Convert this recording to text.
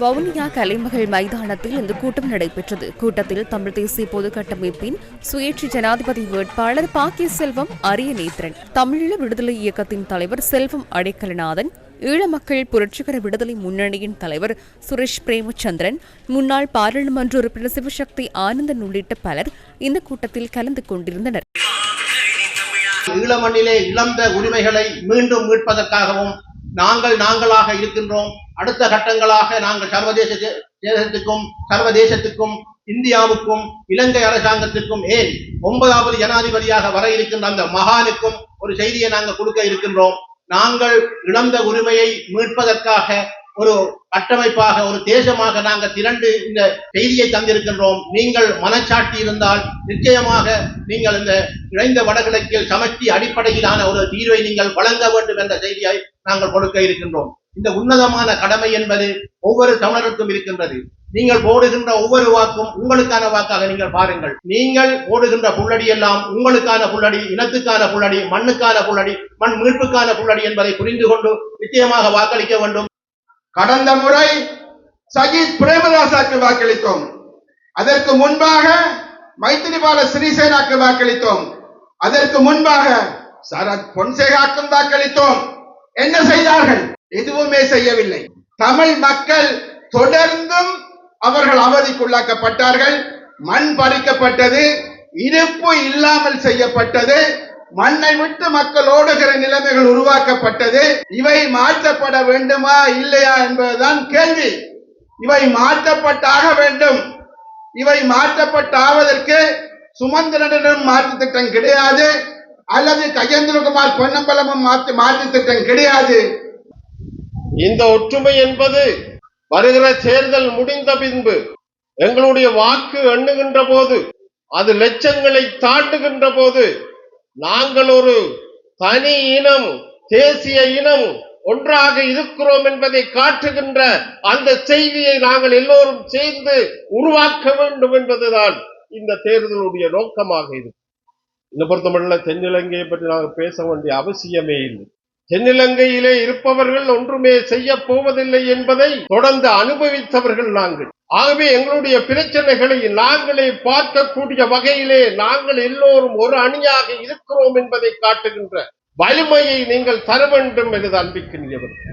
வவுனியா கலைமகள் மைதானத்தில் இந்த கூட்டம் நடைபெற்றது. கூட்டத்தில் தமிழ் தேசிய பொது கட்டமைப்பின் சுயேட்சை ஜனாதிபதி வேட்பாளர் பாக்கிய செல்வம் அரியநேத்திரன் தமிழீழ விடுதலை இயக்கத்தின் தலைவர் செல்வம் அடைக்கலநாதன் ஈழ மக்கள் புரட்சிகர விடுதலை முன்னணியின் தலைவர் சுரேஷ் பிரேமச்சந்திரன் முன்னாள் பாராளுமன்ற உறுப்பினர் சிவசக்தி ஆனந்தன் உள்ளிட்ட பலர் இந்த கூட்டத்தில் கலந்து கொண்டிருந்தனர். ஈழமண்ணிலே இழந்த உரிமைகளை மீண்டும் மீட்பதற்காகவும் நாங்கள் நாங்களாக இருக்கின்றோம். அடுத்த கட்டங்களாக நாங்கள் சர்வதேச தேசத்துக்கும் சர்வதேசத்துக்கும் இந்தியாவுக்கும் இலங்கை அரசாங்கத்திற்கும் ஏன் ஒன்பதாவது ஜனாதிபதியாக வர இருக்கின்ற அந்த மகானுக்கும் ஒரு செய்தியை நாங்கள் கொடுக்க இருக்கின்றோம். நாங்கள் இழந்த உரிமையை மீட்பதற்காக ஒரு கட்டமைப்பாக ஒரு தேசமாக நாங்கள் திரண்டு இந்த செய்தியை தந்திருக்கின்றோம். நீங்கள் மனச்சாட்சி இருந்தால் நிச்சயமாக நீங்கள் இந்த இணைந்த வடகிழக்கில் சமஷ்டி அடிப்படையிலான ஒரு தீர்வை நீங்கள் வழங்க வேண்டும் என்ற செய்தியை நாங்கள் கொடுக்க இருக்கின்றோம். இந்த உன்னதமான கடமை என்பது ஒவ்வொரு தமிழருக்கும் இருக்கின்றது. நீங்கள் போடுகின்ற ஒவ்வொரு வாக்கும் உங்களுக்கான வாக்காக நீங்கள் பாருங்கள். நீங்கள் போடுகின்ற புள்ளடி எல்லாம் உங்களுக்கான புள்ளடி இனத்துக்கான புள்ளடி மண்ணுக்கான புள்ளடி மண் மீட்புக்கான புள்ளடி என்பதை புரிந்து கொண்டு நிச்சயமாக வாக்களிக்க வேண்டும். கடந்த முறை சஜித் பிரேமதாசாக்கு வாக்களித்தோம். அதற்கு முன்பாக மைத்திரிபால சிறிசேனாக்கு வாக்களித்தோம். அதற்கு முன்பாக சரத் பொன்சேகாக்கும் வாக்களித்தோம். என்ன செய்தார்கள்? எதுவுமே செய்யவில்லை. தமிழ் மக்கள் தொடர்ந்தும் அவர்கள் அவதிக்குள்ளாக்கப்பட்டார்கள். மண் பறிக்கப்பட்டது இருப்பு இல்லாமல் செய்யப்பட்டது. மண்ணை விட்டு மக்கள் ஓடுகிற நிலைமைகள் உருவாக்கப்பட்டது. இவை மாற்றப்பட வேண்டுமா? இல்லையா என்பதுதான் கேள்வி. இவை மாற்றப்பட்டாக வேண்டும். இவை மாற்றப்பட்டாவதற்கு சுமந்திரனிடம் மாற்று திட்டம் கிடையாது. அல்லது கஜேந்திரகுமார் பொன்னம்பலமும் மாற்று மாற்று திட்டம் கிடையாது. இந்த ஒற்றுமை என்பது வருகிற தேர்தல் முடிந்த பின்பு எங்களுடைய வாக்கு எண்ணுகின்ற போது அது லட்சங்களை தாண்டுகின்ற போது நாங்கள் ஒரு தனி இனம் தேசிய இனம் ஒன்றாக இருக்கிறோம் என்பதை காட்டுகின்ற அந்த செய்தியை நாங்கள் எல்லோரும் சேர்ந்து உருவாக்க வேண்டும் என்பதுதான் இந்த தேர்தலுடைய நோக்கமாக இருக்கும் இந்த பொறுத்தமட்டில் தென்னிலங்கையை பற்றி நாங்கள் பேச வேண்டிய அவசியமே இல்லை. தென்னிலங்கையிலே இருப்பவர்கள் ஒன்றுமே செய்ய போவதில்லை என்பதை தொடர்ந்து அனுபவித்தவர்கள் நாங்கள். ஆகவே எங்களுடைய பிரச்சனைகளை நாங்களே பார்க்கக்கூடிய வகையிலே நாங்கள் எல்லோரும் ஒரு அணியாக இருக்கிறோம் என்பதை காட்டுகின்ற வலிமையை நீங்கள் தர வேண்டும் என்று அன்பிக்கின்றவர்கள்